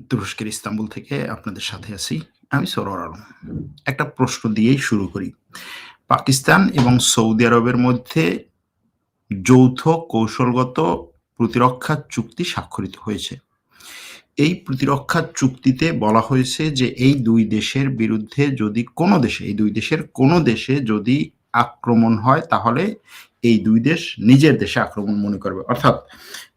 তুরস্কের ইস্তাম্বুল থেকে আপনাদের সাথে আছি। আমি সরোয়ার আলম। একটা প্রশ্ন দিয়েই শুরু করি। পাকিস্তান এবং সৌদি আরবের মধ্যে যৌথ কৌশলগত প্রতিরক্ষা চুক্তি স্বাক্ষরিত হয়েছে। এই প্রতিরক্ষা চুক্তিতে বলা হয়েছে যে এই দুই দেশের বিরুদ্ধে যদি কোনো দেশে, এই দুই দেশের কোনো দেশে যদি আক্রমণ হয়, তাহলে এই দুই দেশ নিজের দেশে আক্রমণ মনে করবে। অর্থাৎ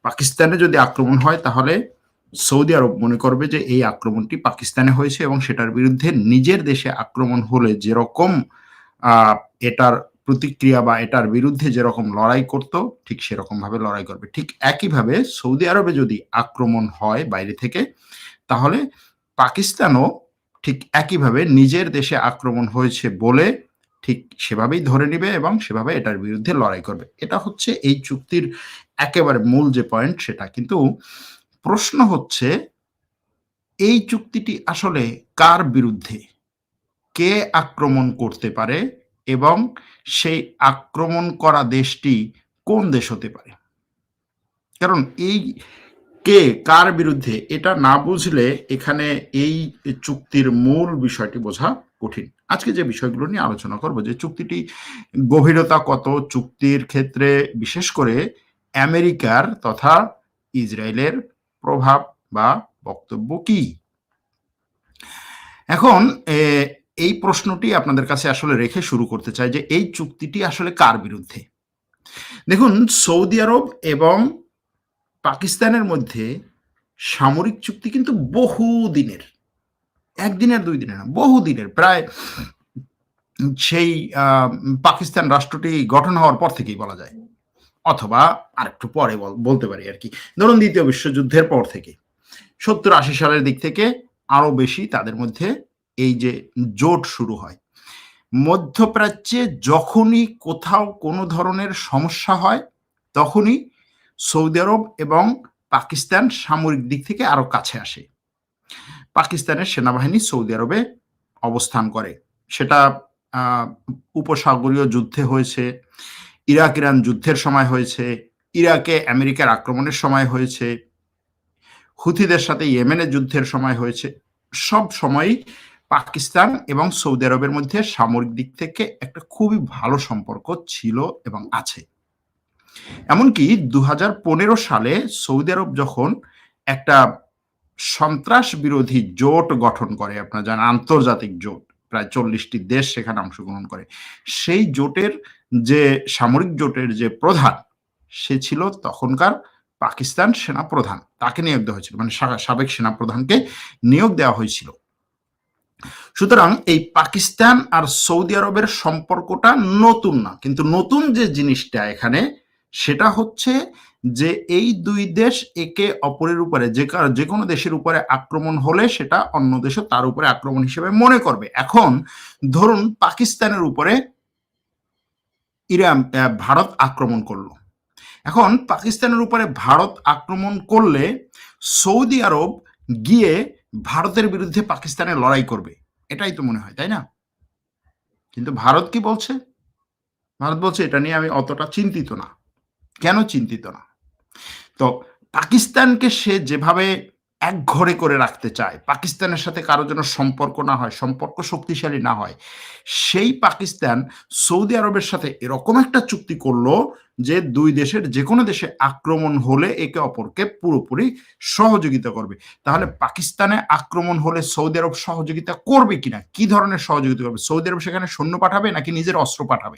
পাকিস্তানে যদি আক্রমণ হয়, তাহলে সৌদি আরব মনে করবে যে এই আক্রমণটি পাকিস্তানে হয়েছে এবং সেটার বিরুদ্ধে নিজের দেশে আক্রমণ হলে যেরকম এটার প্রতিক্রিয়া বা এটার বিরুদ্ধে যেরকম লড়াই করত, ঠিক সেরকমভাবে লড়াই করবে। ঠিক একইভাবে সৌদি আরবে যদি আক্রমণ হয় বাইরে থেকে, তাহলে পাকিস্তানও ঠিক একইভাবে নিজের দেশে আক্রমণ হয়েছে বলে ঠিক সেভাবেই ধরে নিবে এবং সেভাবে এটার বিরুদ্ধে লড়াই করবে। এটা হচ্ছে এই চুক্তির একেবারে মূল যে পয়েন্ট সেটা। কিন্তু প্রশ্ন হচ্ছে এই চুক্তিটি আসলে কার বিরুদ্ধে? কে আক্রমণ করতে পারে এবং সেই আক্রমণ করা দেশটি কোন দেশ হতে পারে? কারণ এই কে কার বিরুদ্ধে এটা না বুঝলে এখানে এই চুক্তির মূল বিষয়টি বোঝা কঠিন। আজকে যে বিষয়গুলো নিয়ে আলোচনা করব যে চুক্তিটি গভীরতা কত, চুক্তির ক্ষেত্রে বিশেষ করে আমেরিকার তথা ইসরায়েলের প্রভাব বা বক্তব্য কি? এখন এই প্রশ্নটি আপনাদের কাছে আসলে রেখে শুরু করতে চাই যে এই চুক্তিটি আসলে কার বিরুদ্ধে? দেখুন সৌদি আরব এবং পাকিস্তানের মধ্যে সামরিক চুক্তি কিন্তু। ১ দিনের ২ দিনের না, বহুদিনের। প্রায় সেই পাকিস্তান রাষ্ট্রটি গঠন হওয়ার পর থেকেই বলা যায়। অথবা আরেকটু পরে বল বলতে পারি আর কি ধরুন দ্বিতীয় বিশ্বযুদ্ধের পর থেকে। ৭০-৮০ সালের দিক থেকে আরও বেশি তাদের মধ্যে এই যে জোট শুরু হয়। মধ্যপ্রাচ্যে যখনই কোথাও কোনো ধরনের সমস্যা হয়, তখনই সৌদি আরব এবং পাকিস্তান সামরিক দিক থেকে আরও কাছে আসে। পাকিস্তানের সেনাবাহিনী সৌদি আরবে অবস্থান করে। সেটা উপসাগরীয় যুদ্ধে হয়েছে, ইরাক-ইরান যুদ্ধের সময় হয়েছে, ইরাকে আমেরিকার আক্রমণের সময় হয়েছে, হুথিদের সাথে ইয়েমেনের যুদ্ধের সময় হয়েছে। সব সময়ই পাকিস্তান এবং সৌদি আরবের মধ্যে সামরিক দিক থেকে একটা খুবই ভালো সম্পর্ক ছিল এবং আছে। এমনকি ২০১৫ সালে সৌদি আরব যখন একটা সন্ত্রাস বিরোধী জোট গঠন করে, আপনারা জানেন আন্তর্জাতিক জোট। প্রায় ৪০ টি দেশ সেখানে অংশগ্রহণ করে। সেই জোটের যে সামরিক জোটের যে প্রধান, সে ছিল তখনকার পাকিস্তান সেনাপ্রধান। তাকে নিয়োগ দেওয়া হয়েছিল। মানে সাবেক সেনাপ্রধানকে নিয়োগ দেওয়া হয়েছিল। সুতরাং এই পাকিস্তান আর সৌদি আরবের সম্পর্কটা নতুন না। কিন্তু নতুন যে জিনিসটা এখানে সেটা হচ্ছে যে এই দুই দেশ একে অপরের উপরে যে যে কোনো দেশের উপরে আক্রমণ হলে সেটা অন্য দেশও তার উপরে আক্রমণ হিসেবে মনে করবে। এখন ধরুন পাকিস্তানের উপরে ইরান ভারত আক্রমণ করল। এখন পাকিস্তানের উপরে ভারত আক্রমণ করলে সৌদি আরব গিয়ে ভারতের বিরুদ্ধে পাকিস্তানের লড়াই করবে। এটাই তো মনে হয়, তাই না? কিন্তু ভারত কি বলছে? ভারত বলছে এটা নিয়ে আমি অতটা চিন্তিত না। কেন চিন্তিত না? তো পাকিস্তানকে সে যেভাবে একঘরে করে রাখতে চায়, পাকিস্তানের সাথে কারও যেন সম্পর্ক না হয়, সম্পর্ক শক্তিশালী না হয়। সেই পাকিস্তান সৌদি আরবের সাথে এরকম একটা চুক্তি করল যে দুই দেশের যেকোনো দেশে আক্রমণ হলে একে অপরকে পুরোপুরি সহযোগিতা করবে। তাহলে পাকিস্তানে আক্রমণ হলে সৌদি আরব সহযোগিতা করবে কিনা? কি ধরনের সহযোগিতা করবে? সৌদি আরব সেখানে সৈন্য পাঠাবে নাকি নিজের অস্ত্র পাঠাবে?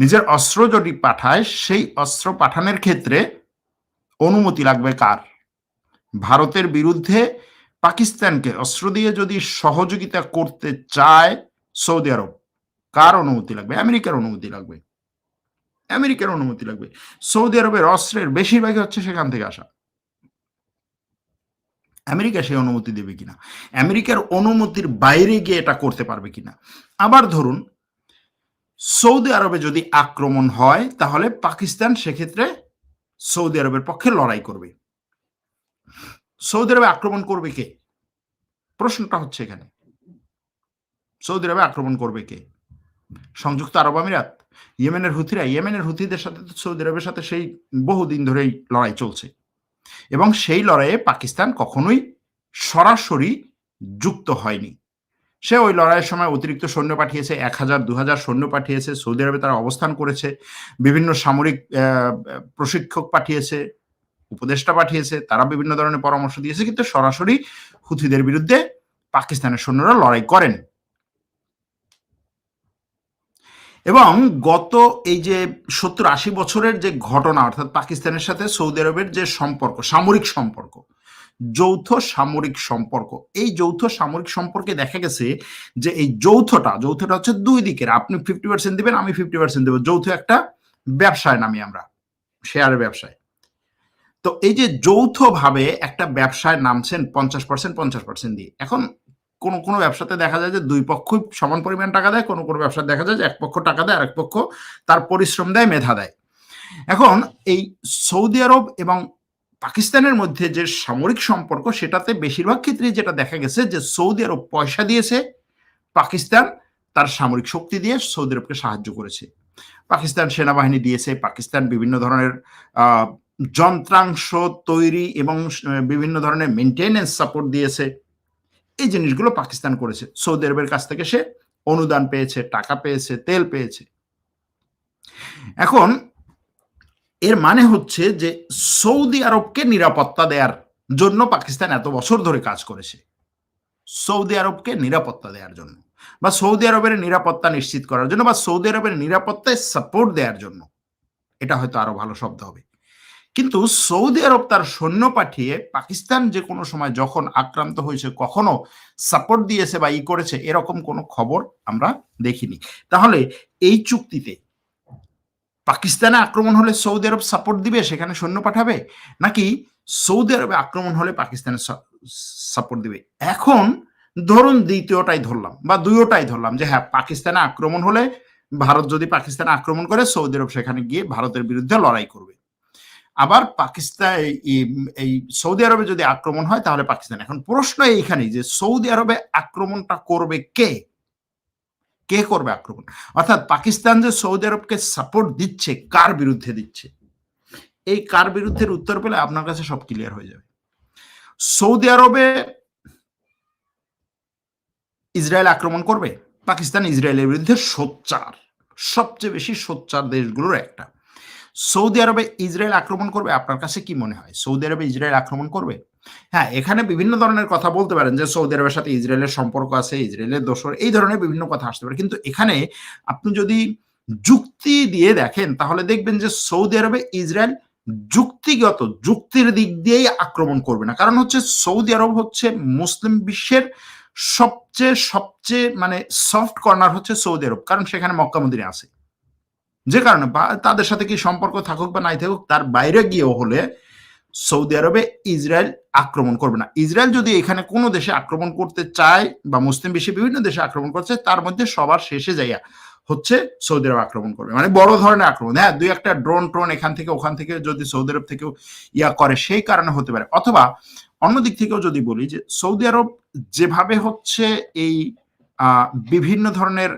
নিজের অস্ত্র যদি পাঠায়, সেই অস্ত্র পাঠানোর ক্ষেত্রে অনুমতি লাগবে কার? ভারতের বিরুদ্ধে পাকিস্তানকে অস্ত্র দিয়ে যদি সহযোগিতা করতে চায় সৌদি আরব, কার অনুমতি লাগবে? আমেরিকার অনুমতি লাগবে। আমেরিকার অনুমতি লাগবে। সৌদি আরবের অস্ত্রের বেশিরভাগই হচ্ছে সেখান থেকে আসা। আমেরিকা সেই অনুমতি দেবে কিনা? আমেরিকার অনুমতির বাইরে গিয়ে এটা করতে পারবে কিনা? আবার ধরুন সৌদি আরবে যদি আক্রমণ হয়, তাহলে পাকিস্তান সেক্ষেত্রে সৌদি আরবের পক্ষে লড়াই করবে। সৌদি আরবে আক্রমণ করবে কে? প্রশ্নটা হচ্ছে এখানে। সৌদি আরবে আক্রমণ করবে কে? সংযুক্ত আরব আমিরাত? ইয়েমেনের হুথিরা? ইয়েমেনের হুথিদের সাথে তো সৌদি আরবের সাথে সেই বহুদিন ধরেই লড়াই চলছে। এবং সেই লড়াইয়ে পাকিস্তান কখনোই সরাসরি যুক্ত হয়নি সে ওই লড়াইয়ের সময় অতিরিক্ত সৈন্য পাঠিয়েছে, এক হাজার দু হাজার সৈন্য পাঠিয়েছে, সৌদি আরবে তারা অবস্থান করেছে, বিভিন্ন সামরিক প্রশিক্ষক পাঠিয়েছে, উপদেষ্টা পাঠিয়েছে, তারা বিভিন্ন ধরনের পরামর্শ দিয়েছে, কিন্তু সরাসরি হুথিদের বিরুদ্ধে পাকিস্তানের সৈন্যরা লড়াই করেন। এবং গত এই যে সত্তর আশি বছরের যে ঘটনা, অর্থাৎ পাকিস্তানের সাথে সৌদি আরবের যে সম্পর্ক, সামরিক সম্পর্ক যৌথ সামরিক সম্পর্ক। এই যৌথ সামরিক সম্পর্কে দেখা গেছে যে এই যৌথটা যৌথটা হচ্ছে দুই দিকের। আপনি ফিফটি পার্সেন্ট দিবেন, আমি ফিফটি পার্সেন্ট দেবো। যৌথ একটা ব্যবসায় নামি আমরা শেয়ারের ব্যবসায়। তো এই যে যৌথভাবে একটা ব্যবসায় নামছেন পঞ্চাশ পার্সেন্ট পঞ্চাশ পার্সেন্ট দিয়ে। এখন কোন কোন ব্যবসাতে দেখা যায় যে দুই পক্ষই সমান পরিমাণ টাকা দেয়, কোনো কোনো ব্যবসায় দেখা যায় যে এক পক্ষ টাকা দেয় আর এক পক্ষ তার পরিশ্রম দেয়, মেধা দেয়। এখন এই সৌদি আরব এবং পাকিস্তানের মধ্যে যে সামরিক সম্পর্ক, সেটাতে বেশিরভাগ ক্ষেত্রে যেটা দেখা গেছে যে সৌদি আরব পয়সা দিয়েছে, পাকিস্তান তার সামরিক শক্তি দিয়ে সৌদি আরবকে সাহায্য করেছে। পাকিস্তান সেনাবাহিনী দিয়েছে, পাকিস্তান বিভিন্ন ধরনের যন্ত্রাংশ তৈরি এবং বিভিন্ন ধরনের মেনটেনেন্স সাপোর্ট দিয়েছে। এই জিনিসগুলো পাকিস্তান করেছে। সৌদি আরবের কাছ থেকে সে অনুদান পেয়েছে, টাকা পেয়েছে, তেল পেয়েছে। এখন এর মানে হচ্ছে যে সৌদি আরবকে নিরাপত্তা দেওয়ার জন্য পাকিস্তান এত বছর ধরে কাজ করেছে। সৌদি আরবকে নিরাপত্তা দেওয়ার জন্য বা সৌদি আরবের নিরাপত্তা নিশ্চিত করার জন্য বা সৌদি আরবের নিরাপত্তায় সাপোর্ট দেওয়ার জন্য। এটা হয়তো আরও ভালো শব্দ হবে। কিন্তু সৌদি আরব তার সৈন্য পাঠিয়ে পাকিস্তান যে কোনো সময় যখন আক্রান্ত হয়েছে, কখনো সাপোর্ট দিয়েছে বা ই করেছে, এরকম কোনো খবর আমরা দেখিনি। তাহলে এই চুক্তিতে পাকিস্তানে আক্রমণ হলে সৌদি আরব সাপোর্ট দিবে, সেখানে সৈন্য পাঠাবে? নাকি সৌদি আরবে আক্রমণ হলে পাকিস্তানে সাপোর্ট দিবে? এখন ধরুন দ্বিতীয়টাই ধরলাম, বা দুইটাই ধরলাম, যে হ্যাঁ পাকিস্তানে আক্রমণ হলে ভারত যদি পাকিস্তানে আক্রমণ করে, সৌদি আরব সেখানে গিয়ে ভারতের বিরুদ্ধে লড়াই করবে। আবার পাকিস্তান, এই সৌদি আরবে যদি আক্রমণ হয়, তাহলে পাকিস্তান। এখন প্রশ্ন এইখানে যে সৌদি আরবে আক্রমণটা করবে কে? কে করবে আক্রমণ? অর্থাৎ পাকিস্তান যে সৌদি আরবকে সাপোর্ট দিচ্ছে, কার বিরুদ্ধে দিচ্ছে? এই কার বিরুদ্ধের উত্তর পেলে আপনার কাছে সব ক্লিয়ার হয়ে যাবে। সৌদি আরবে ইসরায়েল আক্রমণ করবে, পাকিস্তান ইসরায়েলের বিরুদ্ধে সোচ্চার, সবচেয়ে বেশি সোচ্চার দেশগুলোর একটা। সৌদি আরবে ইসরায়েল আক্রমণ করবে, আপনার কাছে কি মনে হয়? সৌদি আরবে ইসরায়েল আক্রমণ করবে? হ্যাঁ এখানে বিভিন্ন ধরনের কথা বলতে পারেন যে সৌদি আরবের সাথে ইসরায়েলের সম্পর্ক আছে, ইসরায়েলের দোষর, এই ধরনের বিভিন্ন কথা আসতে পারে। কিন্তু এখানে আপনি যদি যুক্তি দিয়ে দেখেন, তাহলে দেখবেন যে সৌদি আরবে ইসরায়েল যুক্তিগত, যুক্তির দিক দিয়েই আক্রমণ করবে না। কারণ হচ্ছে সৌদি আরব হচ্ছে মুসলিম বিশ্বের সবচেয়ে সবচেয়ে মানে সফট কর্নার হচ্ছে সৌদি আরব। কারণ সেখানে মক্কা মন্দিরে আছে। যে কারণে তাদের সাথে কি সম্পর্ক থাকুক বা নাই থাকুক, তার বাইরে গিয়েও হলে সৌদি আরবে ইসরায়েল আক্রমণ করবে না। ইসরায়েল যদি এখানে কোনো দেশে আক্রমণ করতে চায় বা মুসলিম বিশ্বে বিভিন্ন দেশে আক্রমণ করছে, তার মধ্যে সবার শেষে যাইয়া হচ্ছে সৌদি আরব আক্রমণ করবে। মানে বড় ধরনের আক্রমণ। হ্যাঁ দুই একটা ড্রোন ট্রোন এখান থেকে ওখান থেকে যদি সৌদি আরব থেকেও ইয়া করে, সেই কারণে হতে পারে। অথবা অন্যদিক থেকেও যদি বলি যে, সৌদি আরব যেভাবে হচ্ছে এই বিভিন্ন ধরনের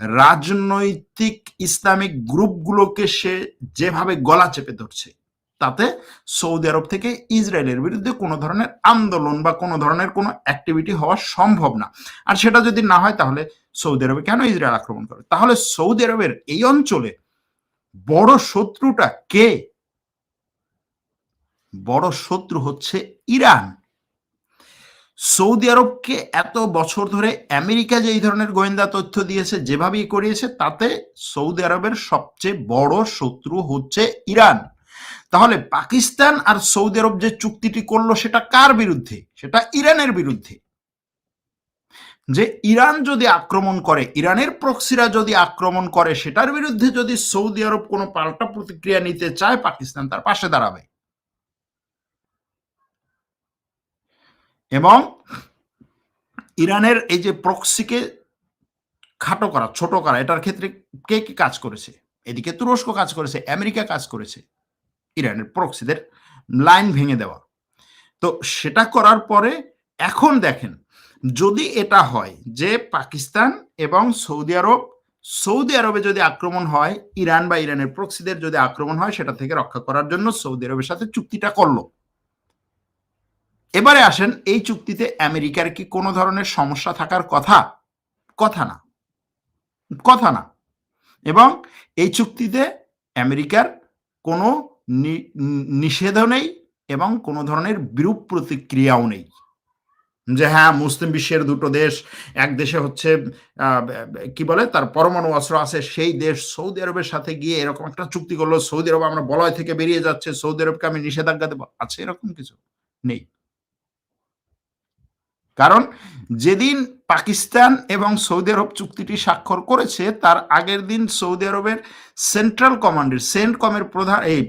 রাজনৈতিক ইসলামিক গ্রুপগুলোকে সে যেভাবে গলা চেপে ধরছে তাতে সৌদি আরব থেকে ইসরায়েলের বিরুদ্ধে কোনো ধরনের আন্দোলন বা কোনো ধরনের কোনো অ্যাক্টিভিটি হওয়া সম্ভব না। আর সেটা যদি না হয়, তাহলে সৌদি আরবে কেন ইসরায়েল আক্রমণ করে? তাহলে সৌদি আরবের এই অঞ্চলে বড় শত্রুটা কে? বড় শত্রু হচ্ছে ইরান। সৌদি আরবকে এত বছর ধরে আমেরিকা যে এই ধরনের গোয়েন্দা তথ্য দিয়েছে, যেভাবেই করিয়েছে, তাতে সৌদি আরবের সবচেয়ে বড় শত্রু হচ্ছে ইরান। তাহলে পাকিস্তান আর সৌদি আরব যে চুক্তিটি করল সেটা কার বিরুদ্ধে? সেটা ইরানের বিরুদ্ধে। যে ইরান যদি আক্রমণ করে, ইরানের প্রক্সিরা যদি আক্রমণ করে, সেটার বিরুদ্ধে যদি সৌদি আরব কোনো পাল্টা প্রতিক্রিয়া নিতে চায়, পাকিস্তান তার পাশে দাঁড়াবে। এবং ইরানের এই যে প্রক্সিকে খাটো করা, ছোট করা, এটার ক্ষেত্রে কে কি কাজ করেছে? এদিকে তুরস্ক কাজ করেছে, আমেরিকা কাজ করেছে। ইরানের প্রক্সিদের লাইন ভেঙে দেওয়া। তো সেটা করার পরে এখন দেখেন, যদি এটা হয় যে পাকিস্তান এবং সৌদি আরব, সৌদি আরবে যদি আক্রমণ হয়, ইরান বা ইরানের প্রক্সিদের যদি আক্রমণ হয়, সেটা থেকে রক্ষা করার জন্য সৌদি আরবের সাথে চুক্তিটা করল। এবারে আসেন, এই চুক্তিতে আমেরিকার কি কোনো ধরনের সমস্যা থাকার কথা? কথা না। কথা না। এবং এই চুক্তিতে আমেরিকার কোনো নিষেধও নেই এবং কোনো ধরনের বিরূপ প্রতিক্রিয়াও নেই। যে হ্যাঁ মুসলিম বিশ্বের দুটো দেশ, এক দেশে হচ্ছে কি বলে? তার পরমাণু অস্ত্র আছে, সেই দেশ সৌদি আরবের সাথে গিয়ে এরকম একটা চুক্তি করল, সৌদি আরব আমরা বলয় থেকে বেরিয়ে যাচ্ছে, সৌদি আরবকে আমি নিষেধাজ্ঞা দেবো। আছে এরকম কিছু? নেই। কারণ যেদিন পাকিস্তান এবং সৌদি আরব চুক্তিটি স্বাক্ষর করেছে, তার আগের দিন সৌদি আরবের সেন্ট্রাল কমান্ডের সেন্টকমের প্রধান, এই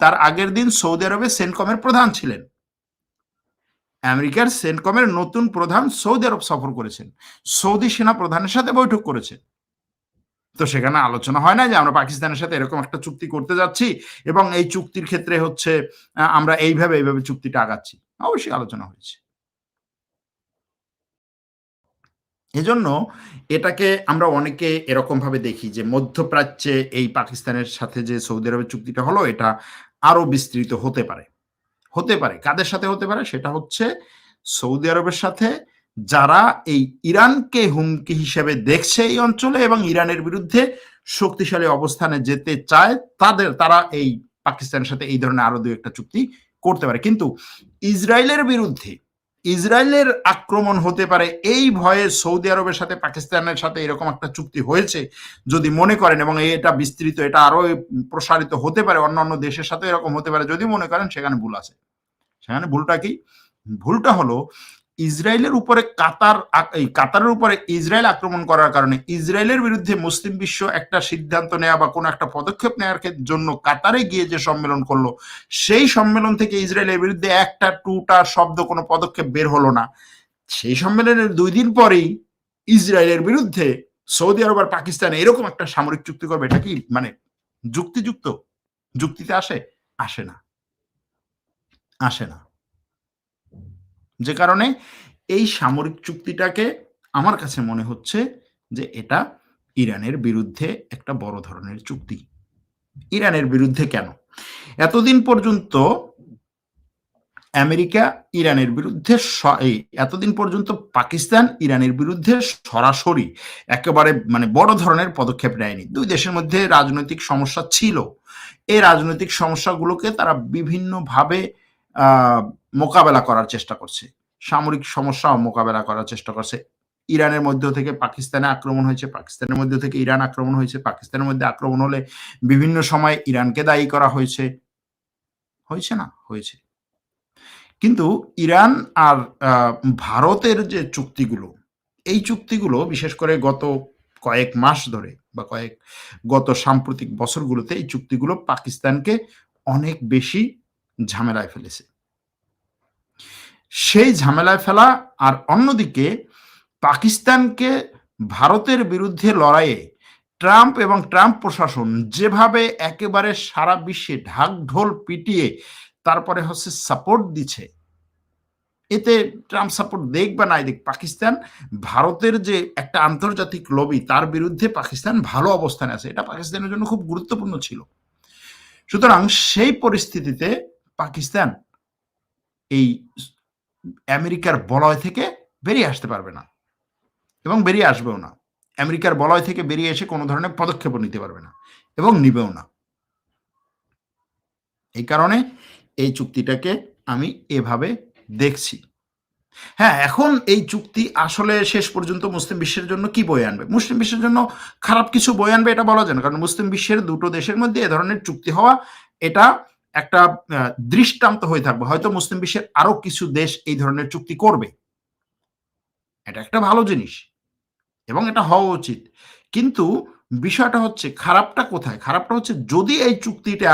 তার আগের দিন সৌদি আরবে সেন্টকমের প্রধান ছিলেন। আমেরিকার সেন্টকমের নতুন প্রধান সৌদি আরব সফর করেছেন। সৌদি সেনা প্রধানের সাথে বৈঠক করেছেন তো সেখানে আলোচনা হয় না যে আমরা পাকিস্তানের সাথে এরকম একটা চুক্তি করতে যাচ্ছি এবং এই চুক্তির ক্ষেত্রে হচ্ছে আমরা এইভাবে এইভাবে চুক্তিটা আগাচ্ছি। অবশ্যই আলোচনা হয়েছে। এজন্য এটাকে আমরা অনেকে এরকম ভাবে দেখি যে মধ্যপ্রাচ্যে এই পাকিস্তানের সাথে যে সৌদি আরবের চুক্তিটা হলো, এটা আরও বিস্তৃত হতে পারে। হতে পারে। কাদের সাথে হতে পারে? সেটা হচ্ছে সৌদি আরবের সাথে, যারা এই ইরানকে হুমকি হিসেবে দেখছে এই অঞ্চলে এবং ইরানের বিরুদ্ধে শক্তিশালী অবস্থানে যেতে চায়, তাদের, তারা এই পাকিস্তানের সাথে এই ধরনের আরও দু একটা চুক্তি করতে পারে। কিন্তু ইসরায়েলের বিরুদ্ধে ইসরায়েলের আক্রমণ হতে পারে, এই ভয়ে সৌদি আরবের সাথে, পাকিস্তানের সাথে এরকম একটা চুক্তি হয়েছে যদি মনে করেন এবং এটা বিস্তৃত, এটা আরও প্রসারিত হতে পারে, অন্যান্য দেশের সাথে এরকম হতে পারে, যদি মনে করেন সেখানে ভুল আছে। সেখানে ভুলটা কি? ভুলটা হলো ইসরায়েলের উপরে কাতার কাতারের উপরে ইসরায়েল আক্রমণ করার কারণে ইসরায়েলের বিরুদ্ধে মুসলিম বিশ্ব একটা সিদ্ধান্ত নেওয়া বা কোনো একটা পদক্ষেপ নেওয়ার জন্য কাতারে গিয়ে যে সম্মেলন করল, সেই সম্মেলন থেকে ইসরায়েলের বিরুদ্ধে একটা টুটা শব্দ কোনো পদক্ষেপ বের হলো না। সেই সম্মেলনের দুই দিন পরেই ইসরায়েলের বিরুদ্ধে সৌদি আরব আর পাকিস্তান এরকম একটা সামরিক চুক্তি করবে, এটা কি মানে যুক্তিযুক্ত? যুক্তিতে আসে? আসে না। আসে না। যে কারণে এই সামরিক চুক্তিটাকে আমার কাছে মনে হচ্ছে যে এটা ইরানের বিরুদ্ধে একটা বড় ধরনের চুক্তি। ইরানের বিরুদ্ধে কেন? এতদিন পর্যন্ত আমেরিকা ইরানের বিরুদ্ধে এতদিন পর্যন্ত পাকিস্তান ইরানের বিরুদ্ধে সরাসরি একেবারে মানে বড় ধরনের পদক্ষেপ নেয়নি। দুই দেশের মধ্যে রাজনৈতিক সমস্যা ছিল। এই রাজনৈতিক সমস্যাগুলোকে তারা বিভিন্নভাবে মোকাবেলা করার চেষ্টা করছে। সামরিক সমস্যাও মোকাবেলা করার চেষ্টা করছে। ইরানের মধ্য থেকে পাকিস্তানে আক্রমণ হয়েছে, পাকিস্তানের মধ্য থেকে ইরান আক্রমণ হয়েছে, পাকিস্তানের মধ্যে আক্রমণ হলে বিভিন্ন সময় ইরানকে দায়ী করা হয়েছে। হয়েছে না? হয়েছে। কিন্তু ইরান আর ভারতের যে চুক্তিগুলো, এই চুক্তিগুলো বিশেষ করে গত কয়েক মাস ধরে বা কয়েক, গত সাম্প্রতিক বছরগুলোতে এই চুক্তিগুলো পাকিস্তানকে অনেক বেশি ঝামেলায় ফেলেছে। সেই ঝামেলায় ফেলা আর অন্যদিকে পাকিস্তানকে ভারতের বিরুদ্ধে লড়াইয়ে ট্রাম্প এবং ট্রাম্প প্রশাসন যেভাবে একেবারে সারা বিশ্বে ঢাক ঢোল পিটিয়ে তারপরে হচ্ছে সাপোর্ট দিচ্ছে, এতে ট্রাম্প সাপোর্ট দেখ বা নাই দেখ, পাকিস্তান ভারতের যে একটা আন্তর্জাতিক লবি তার বিরুদ্ধে পাকিস্তান ভালো অবস্থানে আছে, এটা পাকিস্তানের জন্য খুব গুরুত্বপূর্ণ ছিল। সুতরাং সেই পরিস্থিতিতে পাকিস্তান এই আমেরিকার বলয় থেকে বেরিয়ে আসতে পারবে না এবং বেরিয়ে আসবেও না। আমেরিকার বলয় থেকে বেরিয়ে এসে কোনো ধরনের পদক্ষেপও নিতে পারবে না এবং নিবেও না। এই কারণে এই চুক্তিটাকে আমি এভাবে দেখছি। হ্যাঁ এখন এই চুক্তি আসলে শেষ পর্যন্ত মুসলিম বিশ্বের জন্য কি বয়ে আনবে? মুসলিম বিশ্বের জন্য খারাপ কিছু বয়ে আনবে এটা বলা যায় না। কারণ মুসলিম বিশ্বের দুটো দেশের মধ্যে এ ধরনের চুক্তি হওয়া এটা একটা দৃষ্টান্ত হয়ে থাকবে। হয়তো মুসলিম বিশ্বের আরও কিছু দেশ এই ধরনের চুক্তি করবে। এটা একটা ভালো জিনিস এবং এটা হওয়া উচিত। কিন্তু বিষয়টা হচ্ছে, খারাপটা কোথায়? খারাপটা হচ্ছে যদি এই চুক্তিটা,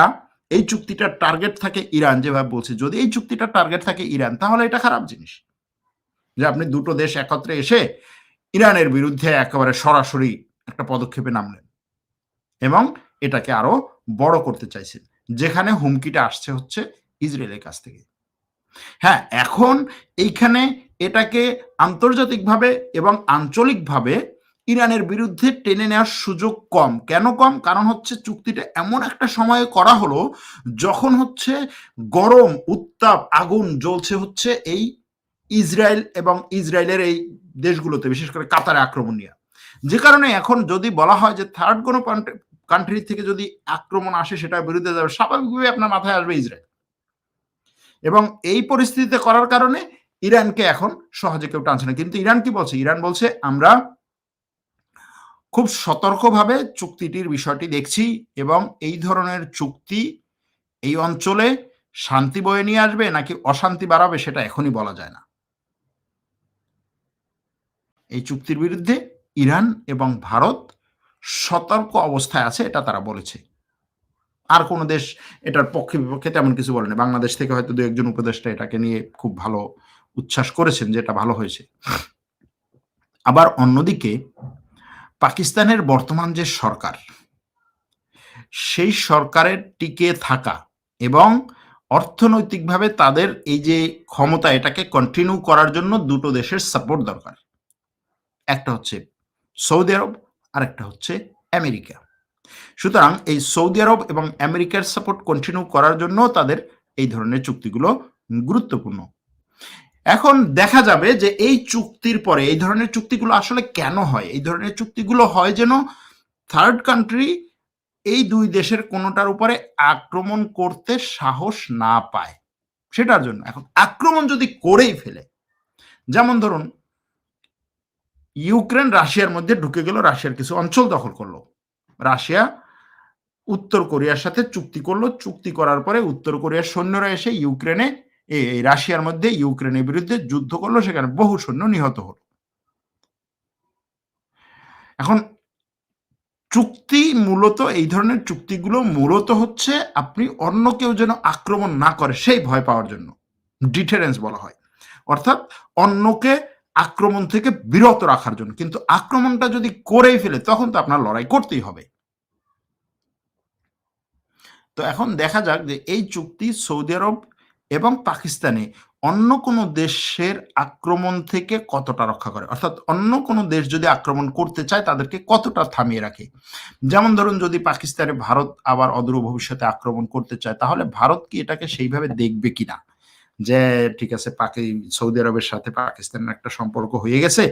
এই চুক্তিটার টার্গেট থাকে ইরান, যেভাবে বলছে, যদি এই চুক্তিটার টার্গেট থাকে ইরান, তাহলে এটা খারাপ জিনিস। যে আপনি দুটো দেশ একত্রে এসে ইরানের বিরুদ্ধে একেবারে সরাসরি একটা পদক্ষেপে নামলেন এবং এটাকে আরও বড় করতে চাইছেন। যেখানে হুমকিটা আসছে হচ্ছে ইসরায়েলের কাছ থেকে। হ্যাঁ এখন এইখানে এটাকে আন্তর্জাতিকভাবে এবং আঞ্চলিকভাবে ইরানের বিরুদ্ধে টেনে নেওয়ার সুযোগ কম। কেন কম? কারণ হচ্ছে চুক্তিটা এমন একটা সময়ে করা হলো, যখন হচ্ছে গরম, উত্তাপ, আগুন জ্বলছে হচ্ছে এই ইসরায়েল এবং ইসরায়েলের এই দেশগুলোতে, বিশেষ করে কাতারে আক্রমণ নিয়ে। যে কারণে এখন যদি বলা হয় যে থার্ড কোনো কান্ট্রি থেকে যদি আক্রমণ আসে, সেটার বিরুদ্ধে যাবে স্বাভাবিকভাবে আপনার মাথায় আসবে ইসরায়েল। এবং এই পরিস্থিতিতে করার কারণে ইরানকে এখন সহজে কেউ টানছে না। কিন্তু ইরান কি বলছে? ইরান বলছে, আমরা খুব সতর্কভাবে চুক্তিটির বিষয়টি দেখছি এবং এই ধরনের চুক্তি এই অঞ্চলে শান্তি বয়ে নিয়ে আসবে নাকি অশান্তি বাড়াবে সেটা এখনই বলা যায় না। এই চুক্তির বিরুদ্ধে ইরান এবং ভারত সতর্ক অবস্থায় আছে, এটা তারা বলেছে। আর কোনো দেশ এটার পক্ষে বিপক্ষে তেমন কিছু বলেনি। বাংলাদেশ থেকে হয়তো দু একজন উপদেষ্টা এটাকে নিয়ে খুব ভালো উচ্ছ্বাস করেছেন যে এটা ভালো হয়েছে। আবার অন্যদিকে, পাকিস্তানের বর্তমান যে সরকার, সেই সরকারের টিকে থাকা এবং অর্থনৈতিকভাবে তাদের এই যে ক্ষমতা, এটাকে কন্টিনিউ করার জন্য দুটো দেশের সাপোর্ট দরকার। একটা হচ্ছে সৌদি আরব আর একটা হচ্ছে আমেরিকা। সুতরাং এই সৌদি আরব এবং আমেরিকার সাপোর্ট কন্টিনিউ করার জন্য তাদের এই ধরনের চুক্তিগুলো গুরুত্বপূর্ণ। এখন দেখা যাবে যে এই চুক্তির পরে এই ধরনের চুক্তিগুলো আসলে কেন হয়? এই ধরনের চুক্তিগুলো হয় যেন থার্ড কান্ট্রি এই দুই দেশের কোনোটার উপরে আক্রমণ করতে সাহস না পায়। সেটার জন্য। এখন আক্রমণ যদি করেই ফেলে, যেমন ধরুন ইউক্রেন রাশিয়ার মধ্যে ঢুকে গেল, রাশিয়ার কিছু অঞ্চল দখল করল। রাশিয়া উত্তর কোরিয়ার সাথে চুক্তি করল, চুক্তি করার পরে উত্তর কোরিয়ার সৈন্যরা এসে ইউক্রেনে এই রাশিয়ার মধ্যে ইউক্রেনের বিরুদ্ধে যুদ্ধ করল, সেখানে বহু সৈন্য নিহত হল। এখন চুক্তি মূলত, এই ধরনের চুক্তিগুলো মূলত হচ্ছে আপনি অন্য কেউ যেন আক্রমণ না করে, সেই ভয় পাওয়ার জন্য। ডিটারেন্স বলা হয়। অর্থাৎ অন্যকে আক্রমণ থেকে বিরত রাখার জন্য। কিন্তু আক্রমণটা যদি করেই ফেলে, তখন তো আপনার লড়াই করতেই হবে। তো এখন দেখা যাক যে এই চুক্তি সৌদি আরব এবং পাকিস্তানে অন্য কোনো দেশের আক্রমণ থেকে কতটা রক্ষা করে? অর্থাৎ অন্য কোনো দেশ যদি আক্রমণ করতে চায়, তাদেরকে কতটা থামিয়ে রাখে? যেমন ধরুন, যদি পাকিস্তানে ভারত আবার অদূর ভবিষ্যতে আক্রমণ করতে চায়, তাহলে ভারত কি এটাকে সেইভাবে দেখবে কিনা? যে, ঠিক আছে, পাকি, সৌদি আরবের সাথে পাকিস্তানের একটা সম্পর্ক হয়ে গেছে,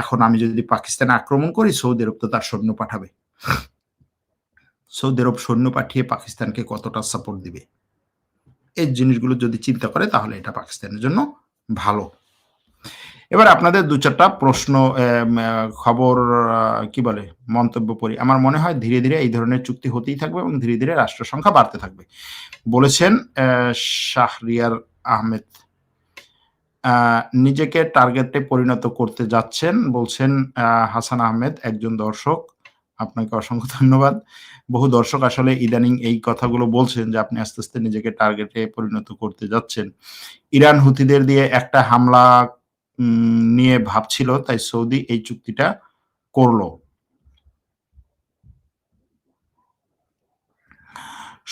এখন আমি যদি পাকিস্তানে আক্রমণ করি, সৌদি আরব তো তার সৈন্য পাঠাবে। সৌদি আরব সৈন্য পাঠিয়ে পাকিস্তানকে কতটা সাপোর্ট দিবে? এই জিনিসগুলো যদি চিন্তা করে, তাহলে এটা পাকিস্তানের জন্য ভালো। এবার আপনাদের দু চারটা প্রশ্ন খবর কি বলে, মন্তব্য পড়ি। আমার মনে হয় ধীরে ধীরে এই ধরনের চুক্তি হতেই থাকবে এবং ধীরে ধীরে রাষ্ট্র সংখ্যা বাড়তে থাকবে। বলেছেন শাহরিয়ার আহমেদ। নিজেকে টার্গেটে পরিণত করতে যাচ্ছেন বলছেন হাসান আহমেদ, একজন দর্শক। আপনাকে অসংখ্য ধন্যবাদ। বহু দর্শক আসলে ইদানিং এই কথাগুলো বলছেন যে আপনি আস্তে আস্তে নিজেকে টার্গেটে পরিণত করতে যাচ্ছেন। ইরান হুতিদের দিয়ে একটা হামলা নিয়ে ভাবছিল, তাই সৌদি এই চুক্তিটা করল।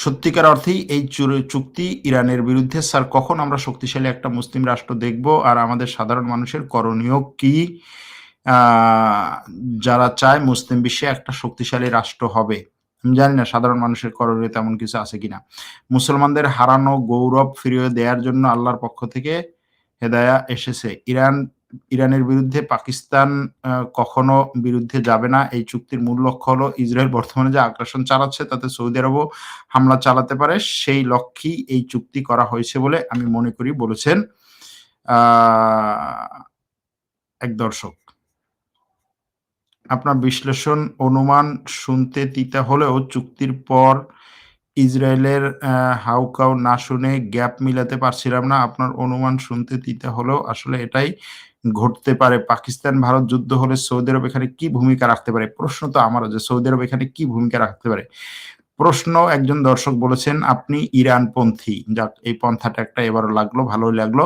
সত্যিকার অর্থেই এই চুক্তি ইরানের বিরুদ্ধে, স্যার, কখন আমরা শক্তিশালী একটা মুসলিম রাষ্ট্র দেখব? আর আমাদের সাধারণ মানুষের করণীয় কি? যারা চায় মুসলিম বিশ্বে একটা শক্তিশালী রাষ্ট্র হবে। আমি জানি না সাধারণ মানুষের করণীয় তেমন কিছু আছে কিনা। মুসলমানদের হারানো গৌরব ফিরিয়ে দেওয়ার জন্য আল্লাহর পক্ষ থেকে হেদায়া এসেছে। ইরান ইরানের বিরুদ্ধে পাকিস্তান কখনো বিরুদ্ধে যাবে না। এই চুক্তির মূল লক্ষ্য হলো ইসরায়েল বর্তমানে যে আগ্রাসন চালাচ্ছে, তাতে সৌদি আরবও হামলা চালাতে পারে। সেই লক্ষ্যেই এই চুক্তি করা হয়েছে বলে আমি মনে করি, বলেছেন এক দর্শক। আপনার বিশ্লেষণ, অনুমান শুনতে তিতা হলেও চুক্তির পর ইসরায়েলের হাউকাউ না শুনে গ্যাপ মিলাতে পারছিলাম না। আপনার অনুমান শুনতে তিতা হলেও আসলে এটাই ঘটতে পারে, পাকিস্তান, ভারত যুদ্ধ হলে সৌদি আরব এখানে কি ভূমিকা রাখতে পারে? প্রশ্ন তো আমারও যে সৌদি আরব এখানে কি ভূমিকা রাখতে পারে? প্রশ্ন, একজন দর্শক বলেছেন, আপনি ইরান পন্থী যাক, এই পন্থাটা একটা এবারও লাগল, ভালোই লাগল।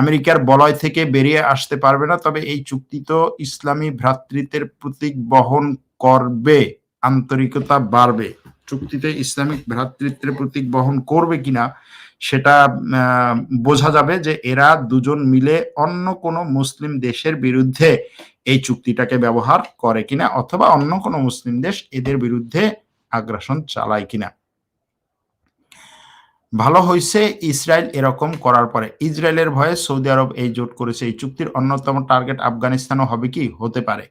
আমেরিকার বলয় থেকে বেরিয়ে আসতে পারবে না, তবে এই চুক্তি তো ইসলামী ভ্রাতৃত্বের প্রতীক বহন করবে, আন্তরিকতা বাড়বে। চুক্তিতে ইসলামিক ভ্রাতৃত্বের প্রতীক বহন করবে কিনা, সেটা বোঝা যাবে যে এরা দুজন মিলে অন্য কোনো মুসলিম দেশের বিরুদ্ধে এই চুক্তিটাকে ব্যবহার করে কিনা, অথবা অন্য কোনো মুসলিম দেশ এদের বিরুদ্ধে আগ্রাসন চালায় কিনা। ভালো হয়েছে ইসরায়েল এরকম করার পরে। ইসরায়েলের ভয়ে সৌদি আরব এই জোট করেছে। এই চুক্তির অন্যতম টার্গেট আফগানিস্তানও হবে কি? হতে পারে।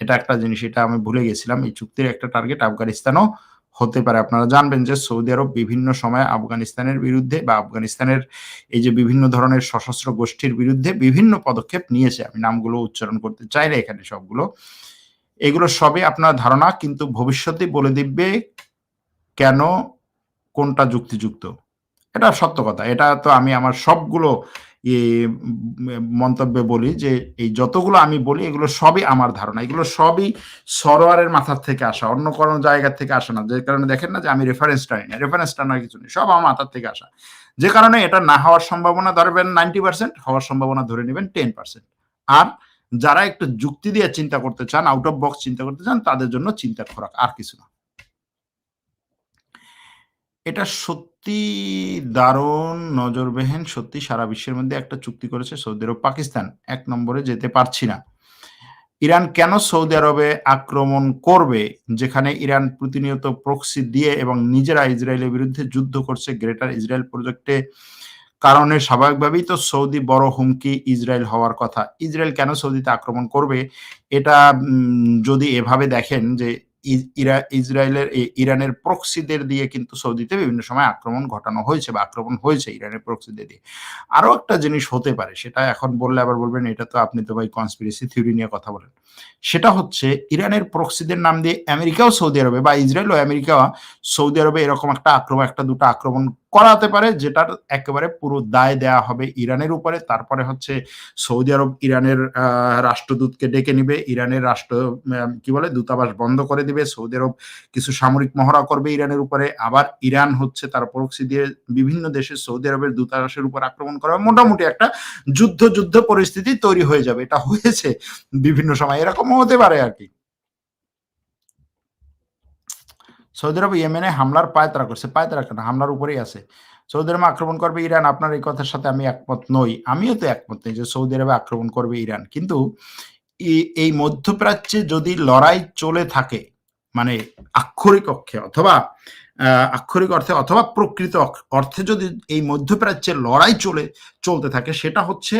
এটা একটা জিনিস, এটা আমি ভুলে গেছিলাম। এই চুক্তির একটা টার্গেট আফগানিস্তানও হতে পারে। আপনারা জানবেন যে সৌদি আরব বিভিন্ন সময় আফগানিস্তানের বিরুদ্ধে বা আফগানিস্তানের এই যে বিভিন্ন ধরনের সশস্ত্র গোষ্ঠীর বিরুদ্ধে বিভিন্ন পদক্ষেপ নিয়েছে। আমি নামগুলো উচ্চারণ করতে চাই না এখানে সবগুলো। এগুলো সবই আপনার ধারণা, কিন্তু ভবিষ্যতে বলে দিবে কেন কোনটা যুক্তিযুক্ত? এটা সত্য কথা। এটা তো আমি আমার সবগুলো মন্তব্যে বলি যে এই যতগুলো আমি বলি, এগুলো সবই আমার ধারণা। এগুলো সবই সরোয়ারের মাথার থেকে আসা, অন্য কোনো জায়গা থেকে আসে না। যে কারণে দেখেন না যে আমি রেফারেন্স টানি না। রেফারেন্স টানার কিছু নেই, সব আমার মাথার থেকে আসা। যে কারণে এটা না হওয়ার সম্ভাবনা ধরবেন নাইনটি পার্সেন্ট হওয়ার সম্ভাবনা ধরে নেবেন টেন পার্সেন্ট আর যারা একটু যুক্তি দিয়ে চিন্তা করতে চান আউট অফ বক্স চিন্তা করতে চান, তাদের জন্য চিন্তার খোরাক, আর কিছু না। এটা সত্যি দারুণ, নজরবেহেন, সত্যি সারা বিশ্বের মধ্যে একটা চুক্তি করেছে সৌদি আরব। পাকিস্তান এক নম্বরে যেতে পারছি না। ইরান কেন সৌদি আরবে আক্রমণ করবে, যেখানে ইরান প্রতিনিয়ত প্রক্সি দিয়ে এবং নিজেরা ইসরায়েলের বিরুদ্ধে যুদ্ধ করছে, গ্রেটার ইসরায়েল প্রজেক্টে কারণে স্বাভাবিকভাবেই তো সৌদি বড় হুমকি ইসরায়েল হওয়ার কথা। ইসরায়েল কেন সৌদিতে আক্রমণ করবে, এটা যদি এভাবে দেখেন যে ইরা, ইসরায়েলের ইরানের প্রক্সিদের দিয়ে কিন্তু সৌদিতে বিভিন্ন সময় আক্রমণ ঘটানো হয়েছে বা আক্রমণ হয়েছে ইরানের প্রক্সিদের দিয়ে। আরও একটা জিনিস হতে পারে, সেটা এখন বললে আবার বলবেন, এটা তো আপনি তো ভাই কনস্পিরেসি থিওরি নিয়ে কথা বলেন। সেটা হচ্ছে, ইরানের প্রক্সিদের নাম দিয়ে আমেরিকাও সৌদি আরবে বা ইসরায়েল ও আমেরিকা, সৌদি আরবে এরকম একটা আক্রমণ, একটা দুটো আক্রমণ করাতে পারে, যেটার একেবারে পুরো দায় দেয়া হবে ইরানের উপরে। তারপরে হচ্ছে সৌদি আরব ইরানের রাষ্ট্রদূতকে ডেকে নিবে। ইরানের রাষ্ট্র কি বলে, দূতাবাস বন্ধ করে দিবে। সৌদি আরব কিছু সামরিক মহড়া করবে ইরানের উপরে। আবার ইরান হচ্ছে তার প্রক্সি দিয়ে বিভিন্ন দেশে সৌদি আরবের দূতাবাসের উপর আক্রমণ করা মোটামুটি একটা যুদ্ধ যুদ্ধ পরিস্থিতি তৈরি হয়ে যাবে। এটা হয়েছে বিভিন্ন সময়। এরকম হতে পারে আর কি। সৌদি আরব ইয়েমেনে হামলার পায়তারা করছে পায়তারা কেন? হামলার উপরেই আছে। সৌদি আরবে আক্রমণ করবে ইরান, আপনার এই কথার সাথে আমি একমত নই, আমিও তো একমত নই যে সৌদি আরবে আক্রমণ করবে ইরান। কিন্তু এই মধ্যপ্রাচ্যে যদি লড়াই চলে থাকে মানে আক্ষরিক অক্ষে অথবা আক্ষরিক অর্থে অথবা প্রকৃত অর্থে যদি এই মধ্যপ্রাচ্যের লড়াই চলে, চলতে থাকে, সেটা হচ্ছে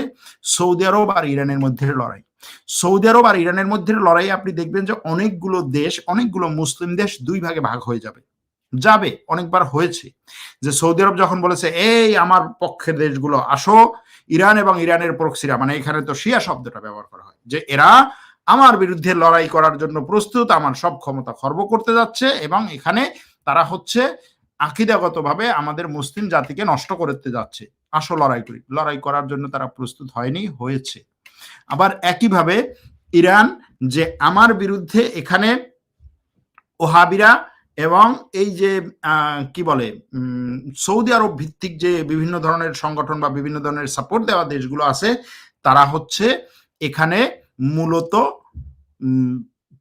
সৌদি আরব আর ইরানের মধ্যে লড়াই। সৌদি আরব আর ইরানের মধ্যে লড়াই, আপনি দেখবেন যে অনেকগুলো দেশ, অনেকগুলো মুসলিম দেশ দুই ভাগে ভাগ হয়ে যাবে। যাবে, অনেকবার হয়েছে। যে সৌদি আরব যখন বলেছে, এই আমার পক্ষের দেশগুলো, আসো। ইরান এবং ইরানের প্রক্সিরা মানে এখানে তো শিয়া শব্দটা ব্যবহার করা হয়। যে এরা আমার বিরুদ্ধে লড়াই করার জন্য প্রস্তুত, আমার সব ক্ষমতা খর্ব করতে যাচ্ছে এবং এখানে তারা হচ্ছে আকিদাগতভাবে আমাদের মুসলিম জাতিকে নষ্ট করতে যাচ্ছে। আসো লড়াই করি। লড়াই করার জন্য তারা প্রস্তুত হয়নি, হয়েছে। আবার একইভাবে ইরান যে আমার বিরুদ্ধে এখানে ওহাবিরা এবং এই যে কি বলে সৌদি আরব ভিত্তিক যে বিভিন্ন ধরনের সংগঠন বা বিভিন্ন ধরনের সাপোর্ট দেওয়া দেশগুলো আছে, তারা হচ্ছে এখানে মূলত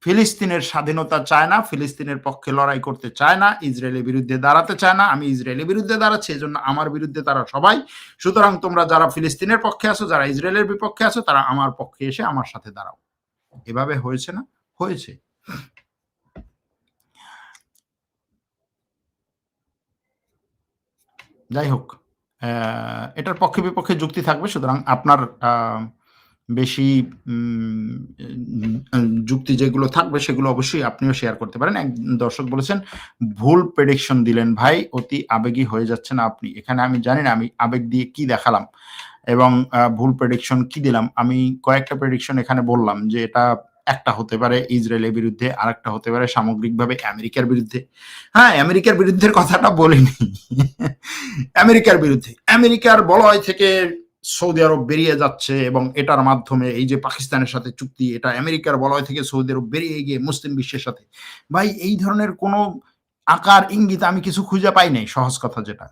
ফিলিস্তিনের স্বাধীনতা চায় না, ফিলিস্তিনের পক্ষে লড়াই করতে চায় না, ইসরায়েলের বিরুদ্ধে দাঁড়াতে চায় না। আমি ইসরায়েলের বিরুদ্ধে দাঁড়াচ্ছি এই জন্য আমার বিরুদ্ধে তারা সবাই। সুতরাং তোমরা যারা ফিলিস্তিনের পক্ষে আছো, যারা ইসরায়েলের বিপক্ষে আছো, তারা আমার পক্ষে এসে আমার সাথে দাঁড়াও। এভাবে হয়েছে না? হয়েছে। যাই হোক এটার পক্ষে বিপক্ষে যুক্তি থাকবে, সুতরাং আপনার বেশি যুক্তি যেগুলো থাকবে সেগুলো অবশ্যই আপনিও শেয়ার করতে পারেন। এক দর্শক বলেছেন, ভুল প্রেডিকশন দিলেন ভাই, অতি আবেগী হয়ে যাচ্ছেন আপনি। এখানে আমি জানি না, আমি আবেগ দিয়ে কি দেখালাম এবং ভুল প্রেডিকশন কি দিলাম। আমি কয়েকটা প্রেডিকশন এখানে বললাম যে এটা একটা হতে পারে ইসরায়েলের বিরুদ্ধে আর একটা হতে পারে সামগ্রিকভাবে আমেরিকার বিরুদ্ধে। হ্যাঁ আমেরিকার বিরুদ্ধের কথাটা বলিনি। আমেরিকার বিরুদ্ধে। আমেরিকার বলয় থেকে সৌদি আরব বেরিয়ে যাচ্ছে এবং এটার মাধ্যমে এই যে পাকিস্তানের সাথে চুক্তি, এটা আমেরিকার বলয় থেকে সৌদি আরব বেরিয়ে গিয়ে মুসলিম বিশ্বের সাথে। ভাই, এই ধরনের কোনো আকার, ইঙ্গিত আমি কিছু খুঁজে পাই নাই, সহজ কথা যেটা।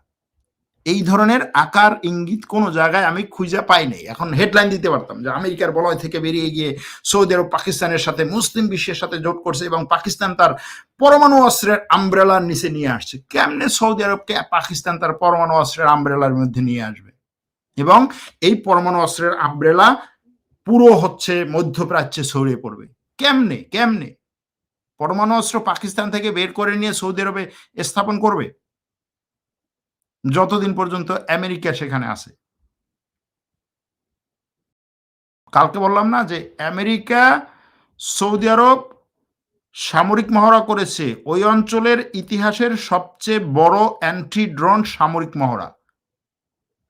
এই ধরনের আকার, ইঙ্গিত কোন জায়গায় আমি খুঁজে পাই নাই। এখন হেডলাইন দিতে পারতাম যে আমেরিকার বলয় থেকে বেরিয়ে গিয়ে সৌদি আরব পাকিস্তানের সাথে, মুসলিম বিশ্বের সাথে জোট করছে এবং পাকিস্তান তার পরমাণু অস্ত্রের আমব্রেলার নিচে নিয়ে আসছে। কেমনে সৌদি আরবকে পাকিস্তান তার পরমাণু অস্ত্রের আমব্রেলার মধ্যে নিয়ে আসবে? এবং এই পরমাণু অস্ত্রের আব্রেলা পুরো হচ্ছে মধ্যপ্রাচ্যে ছড়িয়ে পড়বে। কেমনে? কেমনে? পরমাণু অস্ত্র পাকিস্তান থেকে বের করে নিয়ে সৌদি আরবে স্থাপন করবে? যতদিন পর্যন্ত আমেরিকা সেখানে আছে। কালকে বললাম না যে আমেরিকা, সৌদি আরব সামরিক মহড়া করেছে। ওই অঞ্চলের ইতিহাসের সবচেয়ে বড় অ্যান্টি ড্রোন সামরিক মহড়া।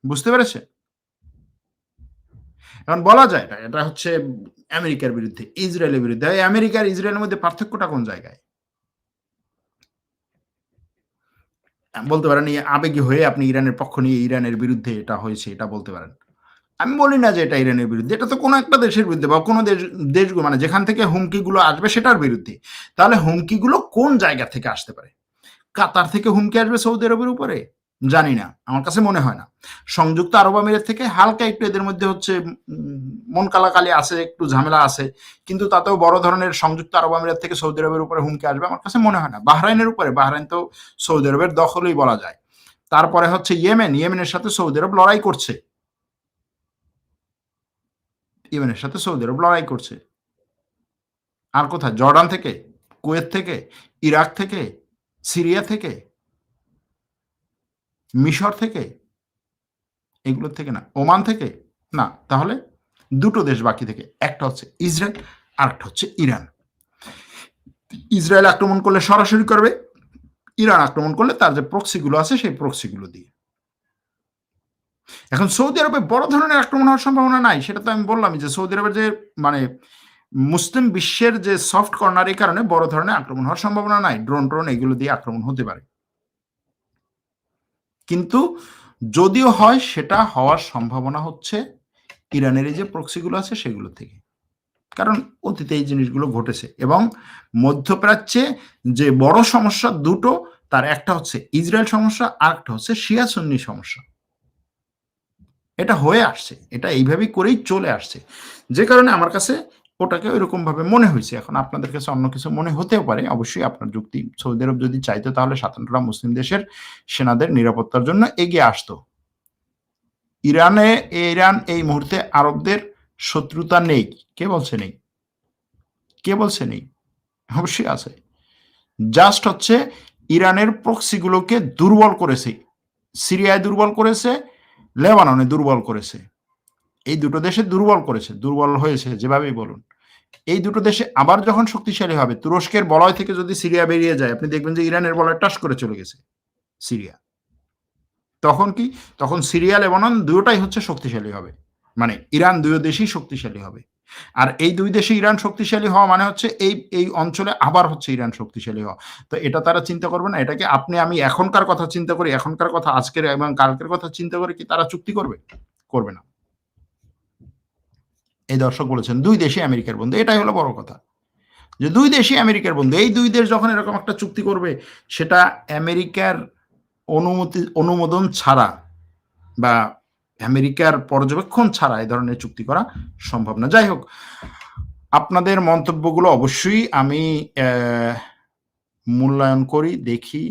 বুঝতে পেরেছে এখন বলা যায় না, এটা হচ্ছে আমেরিকার বিরুদ্ধে, ইসরায়েলের বিরুদ্ধে। আমেরিকার ইসরায়েলের মধ্যে পার্থক্যটা কোন জায়গায়? বলতে পারেন, আবেগী হয়ে আপনি ইরানের পক্ষ নিয়ে ইরানের বিরুদ্ধে এটা হয়েছে, এটা বলতে পারেন। আমি বলি না যে এটা ইরানের বিরুদ্ধে, এটা তো কোনো একটা দেশের বিরুদ্ধে বা কোনো দেশ, দেশগুলো মানে যেখান থেকে হুমকিগুলো আসবে সেটার বিরুদ্ধে। তাহলে হুমকিগুলো কোন জায়গা থেকে আসতে পারে? কাতার থেকে হুমকি আসবে সৌদি আরবের উপরে? জানি না, আমার কাছে মনে হয় না। সংযুক্ত আরব আমিরের থেকে হালকা একটু এদের মধ্যে হচ্ছে মন কালাকালি আছে, একটু ঝামেলা আছে, কিন্তু তাতেও বড় ধরনের সংযুক্ত আরব আমিরাত থেকে সৌদি আরবের উপরে হুমকি আসবে, আমার কাছে মনে হয় না। বাহরাইনের উপরে, বাহরাইন তো সৌদি আরবের দখলই বলা যায়। তারপরে হচ্ছে ইয়েমেন, ইয়েমেনের সাথে সৌদি আরব লড়াই করছে। ইয়েমেনের সাথে সৌদি আরব লড়াই করছে। আর কোথায়? জর্ডান থেকে, কুয়েত থেকে, ইরাক থেকে, সিরিয়া থেকে মিশর থেকে? এগুলোর থেকে না। ওমান থেকে? না। তাহলে দুটো দেশ বাকি থেকে। একটা হচ্ছে ইসরায়েল আর একটা হচ্ছে ইরান। ইসরায়েল আক্রমণ করলে সরাসরি করবে। ইরান আক্রমণ করলে তার যে প্রক্সিগুলো আছে, সেই প্রক্সিগুলো দিয়ে। এখন সৌদি আরবে বড় ধরনের আক্রমণ হওয়ার সম্ভাবনা নাই। সেটা তো আমি বললাম যে সৌদি আরবের যে মানে মুসলিম বিশ্বের যে সফট কর্নার এই কারণে বড় ধরনের আক্রমণ হওয়ার সম্ভাবনা নাই। ড্রোন ড্রোন এগুলো দিয়ে আক্রমণ হতে পারে। কিন্তু যদিও হয়, সেটা হওয়ার সম্ভাবনা হচ্ছে ইরানের যে প্রক্সিগুলো আছে, সেগুলো থেকে। কারণ অতীতে এই জিনিসগুলো ঘটেছে এবং মধ্যপ্রাচ্যে যে বড় সমস্যা দুটো, তার একটা হচ্ছে ইসরায়েল সমস্যা, আর একটা হচ্ছে শিয়া সুন্নি সমস্যা। এটা হয়ে আসছে, এটা এইভাবেই করেই চলে আসছে। যে কারণে আমার কাছে ওটাকে ওইরকম ভাবে মনে হয়েছে। এখন আপনাদের কাছে অন্য কিছু মনে হতেও পারে। অবশ্যই আপনার যুক্তি, সৌদি আরব যদি চাইতো তাহলে সাতান্নটা মুসলিম দেশের সেনাদের নিরাপত্তার জন্য এগিয়ে আসতো। ইরানে, ইরান এই মুহূর্তে আরবদের শত্রুতা নেই। কে বলছে নেই? কে বলছে নেই? অবশ্যই আছে। জাস্ট হচ্ছে ইরানের প্রক্সিগুলোকে দুর্বল করেছে। সিরিয়ায় দুর্বল করেছে, লেবাননে দুর্বল করেছে। এই দুটো দেশে দুর্বল করেছে, দুর্বল হয়েছে, যেভাবেই বলুন। এই দুটো দেশে আবার যখন শক্তিশালী হবে, তুরস্কের বলয় থেকে যদি সিরিয়া বেরিয়ে যায়, আপনি দেখবেন যে ইরানের বলয় টাস করে চলে গেছে সিরিয়া। তখন কি? তখন সিরিয়া, লেবানন দুটোটাই হচ্ছে শক্তিশালী হবে। মানে ইরান দুই দেশই শক্তিশালী হবে। আর এই দুই দেশে ইরান শক্তিশালী হওয়া মানে হচ্ছে এই এই অঞ্চলে আবার হচ্ছে ইরান শক্তিশালী হওয়া। তো এটা তারা চিন্তা করবে না, এটাকে আপনি, আমি এখনকার কথা চিন্তা করি, এখনকার কথা আজকের এবং কালকের কথা চিন্তা করে কি তারা চুক্তি করবে? করবে না। এই দর্শক বলেছেন, দুই দেশে আমেরিকার বন্ধু, এটাই হলো বড় কথা। যে দুই দেশে আমেরিকার বন্ধু, এই দুই দেশ যখন এরকম একটা চুক্তি করবে, সেটা আমেরিকার অনুমতি, অনুমোদন ছাড়া বা আমেরিকার পর্যবেক্ষণ ছাড়া এই ধরনের চুক্তি করা সম্ভব না। যাই হোক, আপনাদের মন্তব্যগুলো অবশ্যই আমি মূল্যায়ন করি, দেখি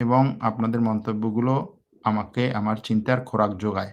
এবং আপনাদের মন্তব্যগুলো আমাকে, আমার চিন্তার খোরাক যোগায়।